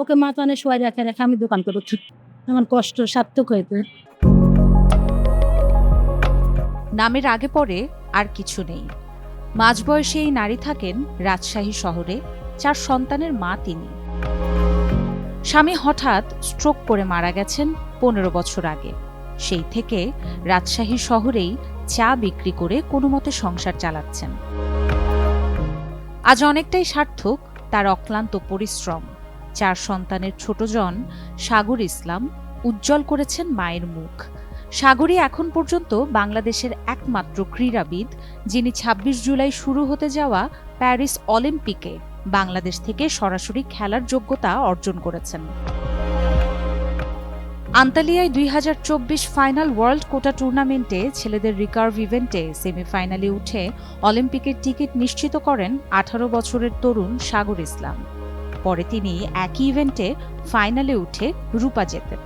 ওকে মাথানে শোয়াই রেখে রেখে, আমি দোকান করছি আমার কষ্ট সার্থক হয়েছে। নামের আগে পরে আর কিছু নেই। মাঝবয়সী এই নারী থাকেন রাজশাহী শহরে চার সন্তানের মা তিনি। স্বামী হঠাৎ স্ট্রোক করে মারা গেছেন পনেরো বছর আগে। সেই থেকে রাজশাহী শহরেই চা বিক্রি করে কোনো মতে সংসার চালাচ্ছেন। আজ অনেকটাই সার্থক তার অক্লান্ত পরিশ্রম। চার সন্তানের ছোটজন সাগর ইসলাম উজ্জ্বল করেছেন মায়ের মুখ। সাগরই এখন পর্যন্ত বাংলাদেশের একমাত্র ক্রীড়াবিদ, যিনি ২৬ জুলাই শুরু হতে যাওয়া প্যারিস অলিম্পিকে বাংলাদেশ থেকে সরাসরি খেলার যোগ্যতা অর্জন করেছেন। আন্তালিয়ায় দুই হাজার চব্বিশ ফাইনাল ওয়ার্ল্ড কোটা টুর্নামেন্টে ছেলেদের রিকার্ভ ইভেন্টে সেমিফাইনালে উঠে অলিম্পিকের টিকিট নিশ্চিত করেন আঠারো বছরের তরুণ সাগর ইসলাম। পরে তিনি একই ইভেন্টে ফাইনালে উঠে রূপা জেতেন।